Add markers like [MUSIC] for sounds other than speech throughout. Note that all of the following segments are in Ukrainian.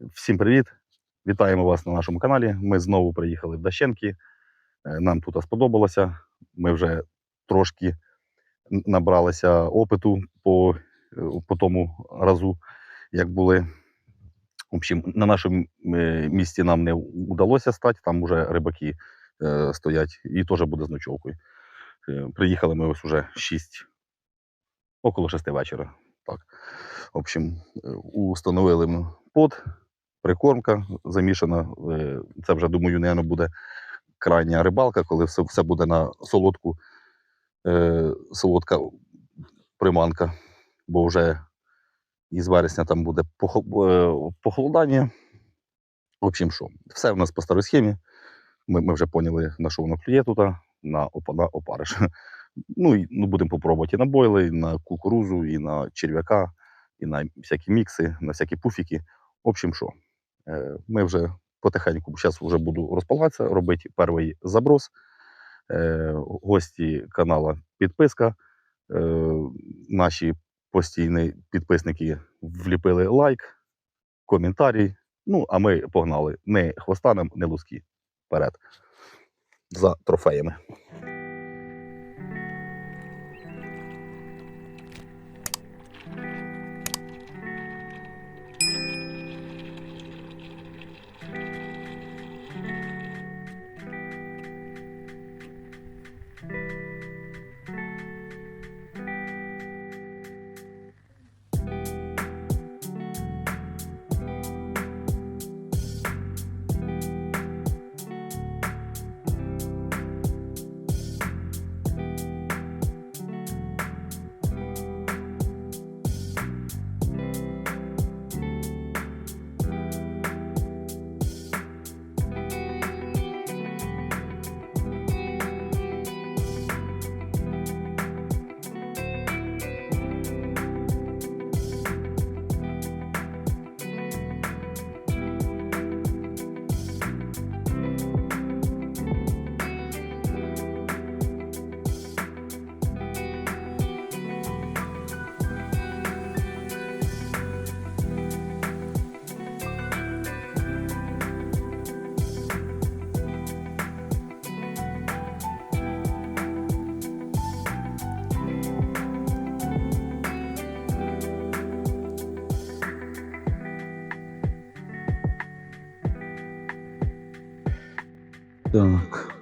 Всім привіт! Вітаємо вас на нашому каналі. Ми знову приїхали в Дащенки. Е, Нам тут сподобалося. Ми вже трошки набралися опиту по, е, по тому разу, як були. В общем, на нашому е, місці нам не вдалося стати, там вже рибаки стоять і теж буде з ночовкою. Приїхали ми ось уже 6, около 6 вечора. Так. В общем, установили ми под, прикормка замішана. Е, Це вже, думаю, не буде крайня рибалка, коли все, все буде на солодку, е, солодка приманка, бо вже із вересня там буде е, похолодання. В общем, що, все в нас по старій схемі. Ми, ми вже поняли, на що воно клює тут, на, на опариш. [LAUGHS] Ну, і, ну, будемо попробувати і на бойли, і на кукурузу, і на черв'яка, і на всякі мікси, на всякі пуфіки. В общем, що, ми вже потихеньку, зараз вже буду розполагатися, робити перший заброс. Е, гості канала підписка. Е, наші постійні підписники вліпили лайк, коментарі. Ну, а ми погнали не хвостанем, не луски. Вперед. За трофеями. Так.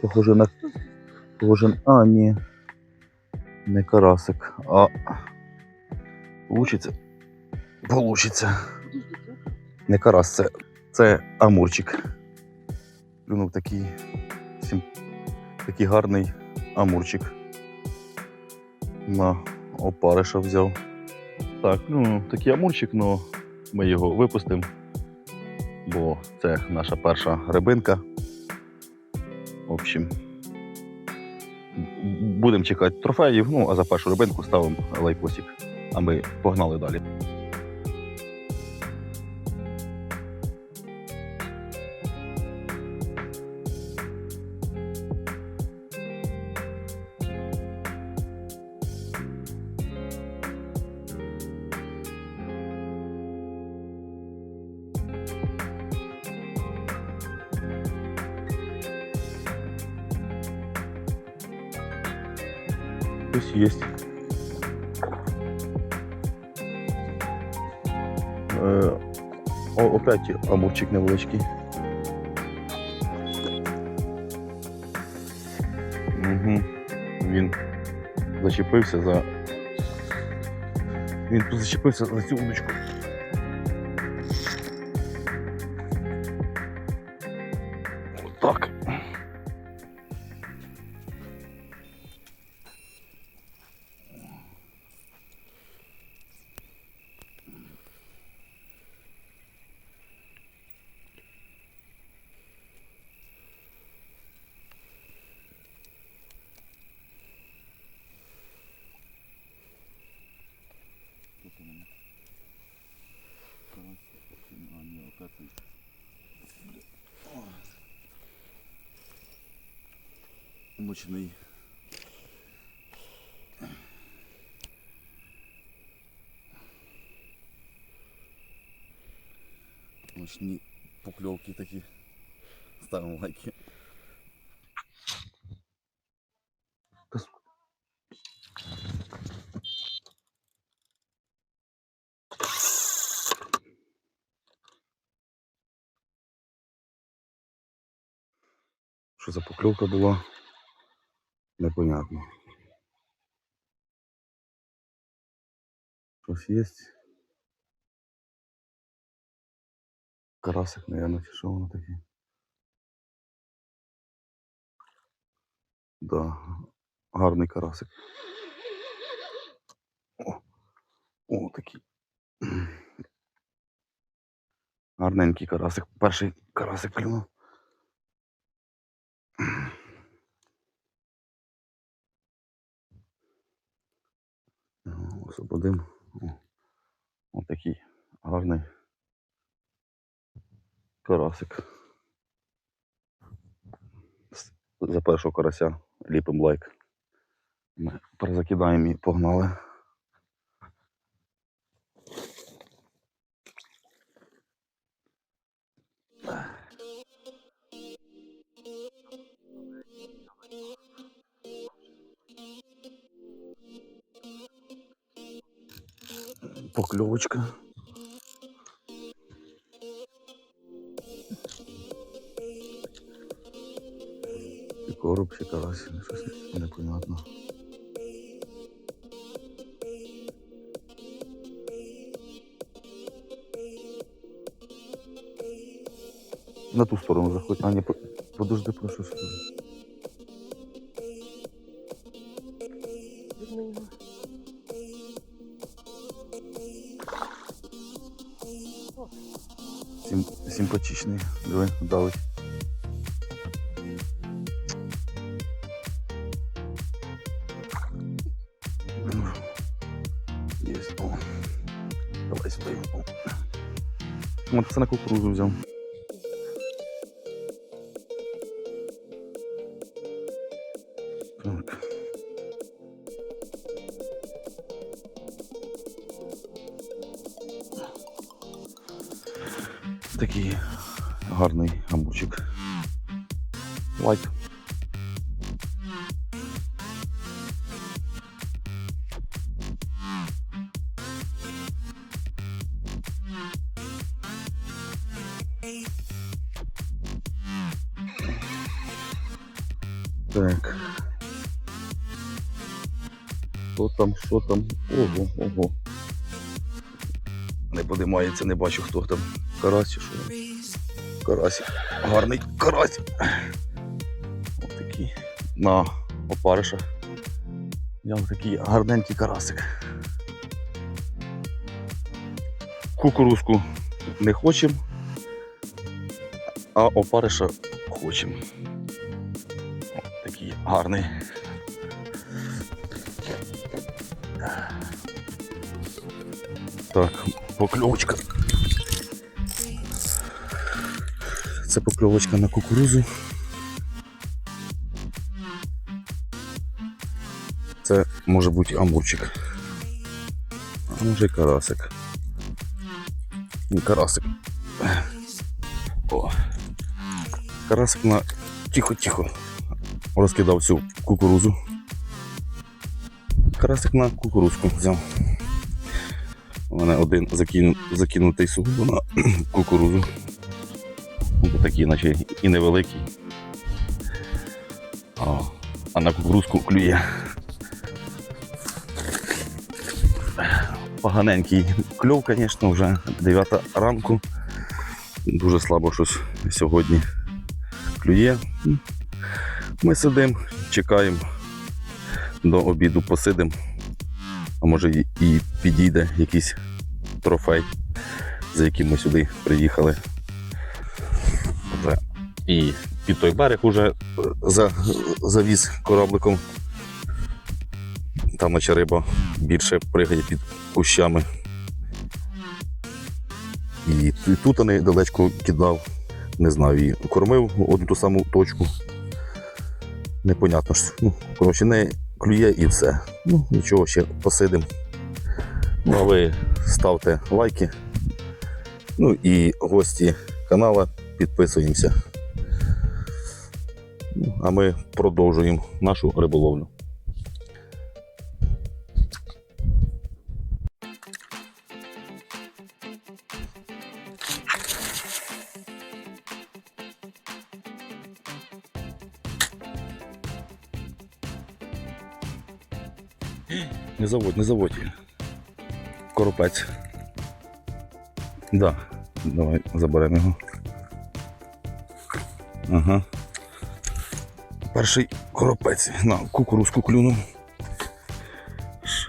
Похоже на. Похоже. А, ні. Не карасик, а. Получиться. Получиться. Не карас, це, це амурчик. Плюнув такий. Такий гарний амурчик. На опариша взяв. Так, ну такий амурчик, але ми його випустимо бо це наша перша рибинка. В общем, будемо чекати трофеїв, ну а за першу рибинку ставимо лайкосик. А ми погнали далі. Е, о, опять амурчик невеличкий. Угу. Він зачепився за. Він тут зачепився за цю удочку. Мощний. Нічні покльовки такі. Ставимо лайки. Що за покльовка була? Непонятно. Щось є. Карасик, наверное, чи що воно таке? Да, гарний карасик. О, о такий. Гарненький карасик. Перший карасик клюнув. Освободим. О, Отакий гарний карасик. За першого карася ліпимо лайк. Ми перезакидаємо і погнали. Покльовочка. Чи короб, чи карась, щось непонятно. На ту сторону заходь. А, по- подожди, прошу. сюди. Симпатичний. Диви, давить. Есть. О. Давай сюда его. О. Вот це на кукурузу взяв. Такий гарний амурчик. Лайк. Так. Що там, що там? Ого, ого. Подимається, не бачу, хто там. Карась чи що? Карась. Гарний карась. Ось такий. На опариша. Взяв такий гарненький карасик. Кукурузку не хочемо, а опариша хочемо. Такий гарний. Так, покльовочка. Це покльовочка на кукурузу. Це може бути амурчик. А може і карасик. Ні, карасик. О. Карасик на тихо-тихо. Розкидав всю кукурузу. Карасик на кукурузку взяв. У мене один закину, закинутий сугубо на [CLEARS THROAT] кукурузу. Такий, наче і невеликий. А, а на кукурузку клює. Поганенький кльов, звісно, вже 9 ранку. Дуже слабо щось сьогодні клює. Ми сидимо, чекаємо до обіду посидимо. А може і підійде якийсь трофей, за яким ми сюди приїхали. І під той берег уже е, за, завіз корабликом. Там наче риба більше пригає під кущами. І тут недалечко кидав, не знаю, і кормив одну ту саму точку. Непонятно ж. Ну, коротше, не клює і все. Ну, нічого, ще посидимо. Ну, а ви ставте лайки, Ну і гості канала підписуємося. Ну, А ми продовжуємо нашу риболовлю. Не заводь, не заводь. Коропець. Да. Давай заберемо його. Ага. Перший коропець. На, кукурузку клюнув.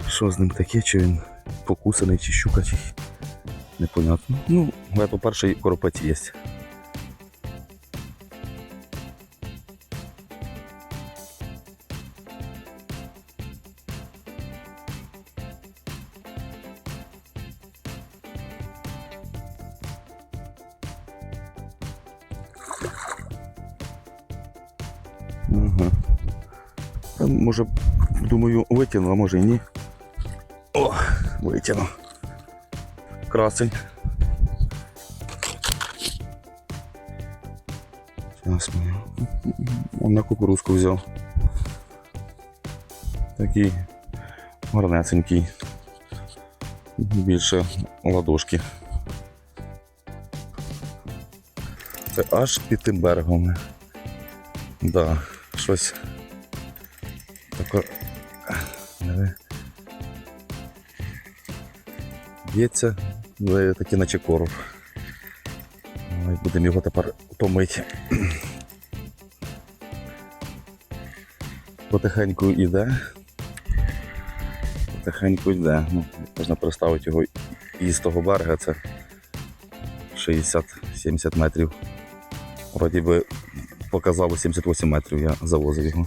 Що з ним таке? Чи він покусаний, чи щука, чи непонятно. Ну, по-перше, коропець є. Може, думаю, витягну, а може і ні. О, витягну. Красень. Зараз. Он на кукурузку взяв. Такий гарнесенький. Більше ладошки. Це аж під тим берегом. Да, щось таке. Б'ється, але таки наче короб. Будемо його тепер томити. Потихеньку йде. Потихеньку йде. Ну, можна представити його із того берега, це 60-70 метрів. Вроді би показало 78 метрів, я завозив його.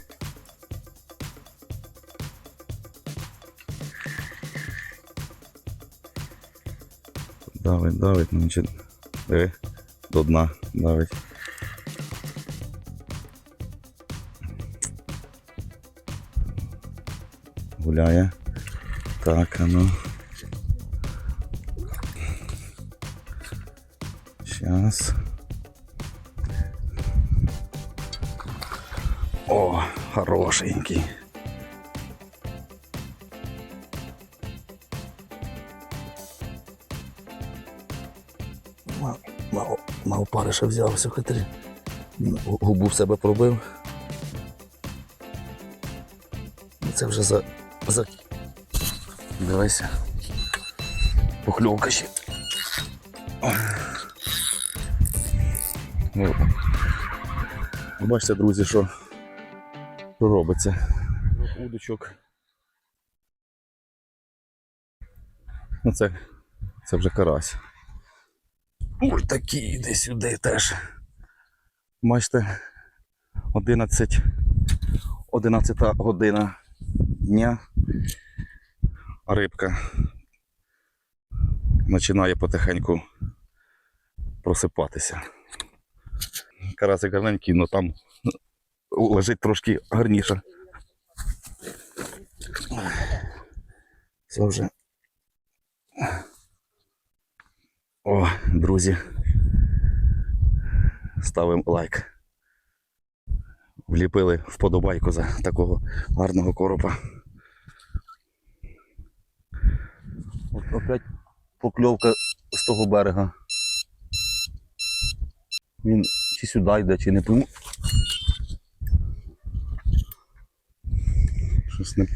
Давить, давить, ну нічого. Диви, до дна давить. Гуляє. Так, а ну. Сейчас. О, хорошенький. Париша взявся хитрий. Губу в себе пробив. Це вже за. за... Дивися. Похльовка ще. Ну, бачите, друзі, що що робиться. Удочок. Ну це, це вже карась. Ой, такі йде сюди теж. Бачите, 11, 11 година дня. Рибка починає потихеньку просипатися. Карасик гарненький, але там лежить трошки гарніше. Це вже. О, друзі. Ставимо лайк. Вліпили вподобайку за такого гарного коропа. От опять покльовка з того берега. Він чи сюди йде, чи не пойму. Щось не.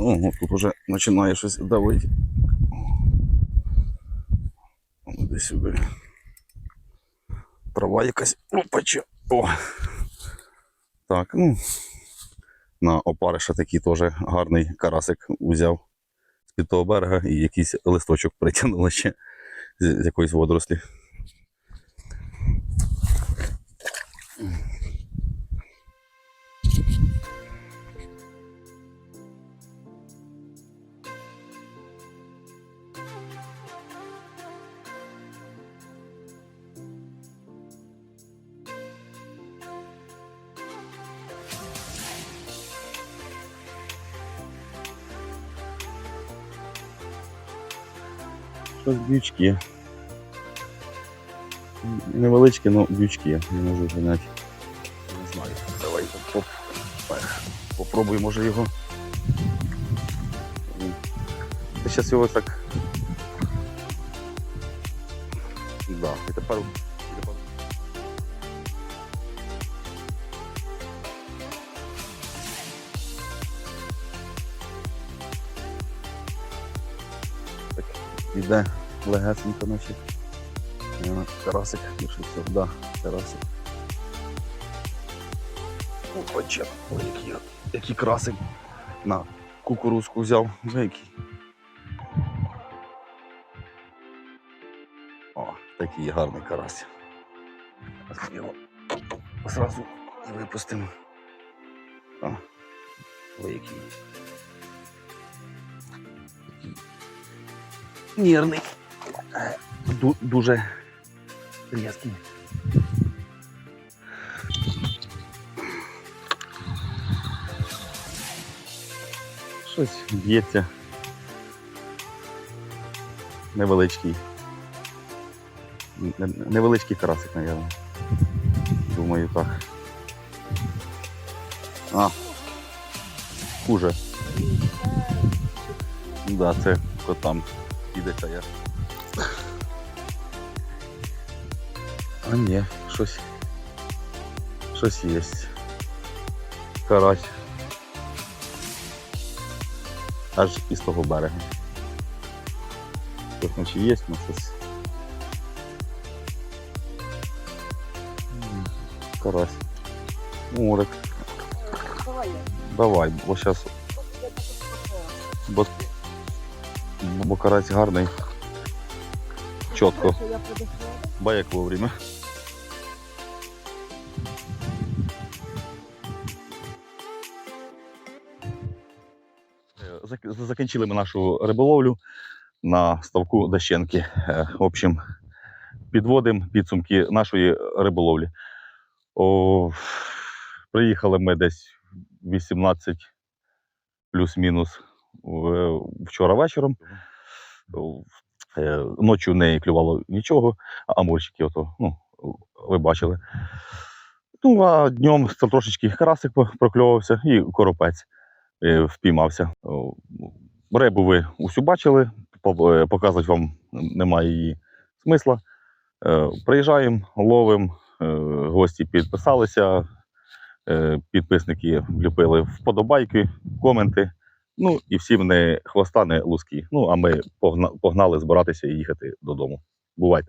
О, тут уже починає щось давити. Де сюди. Трава якась опача. О. Так, ну. На опариша такий теж гарний карасик узяв з-під того берега і якийсь листочок притягнуло ще з з якоїсь водорослі. Щось бючки. Невеличкі, але бючки. Не можу поняти. Не знаю. Давай поп... попробуй, може його. Зараз його так. Да, і тепер- іде легесенько, наче. Карасик, якщо все, да, карасик. Опача, ой, який, який красик. На кукурузку взяв. Який. О, такий гарний карась. Його зразу і випустимо. О, ви який. Нервний. Ду- дуже різкий. Щось б'ється. Невеличкий. Невеличкий карасик, мабуть. Думаю, так. А. Хуже. Да, це котам підеться я. А ні, щось. Щось є. Карась. Аж із того берега. Щось наче є, ну щось. Карась. Морик. Давай бо зараз. Бо, бо карась гарний. Чітко. Баяк вовремя. Е, Закінчили ми нашу риболовлю на ставку Дощенки. Е, В общем, підводимо підсумки нашої риболовлі. О, приїхали ми десь 18 плюс-мінус вчора вечором. Е, Ночі не клювало нічого, а амурчики, ото, ну, ви бачили. Ну, а днем трошечки карасик прокльовувався і коропець е, впіймався. Рибу ви усю бачили, е, показувати вам немає її смисла. Приїжджаємо, ловимо, гості підписалися, підписники вліпили вподобайки, коменти. Ну і всім не хвоста, не луски. Ну, а ми погна- погнали збиратися і їхати додому. Бувайте.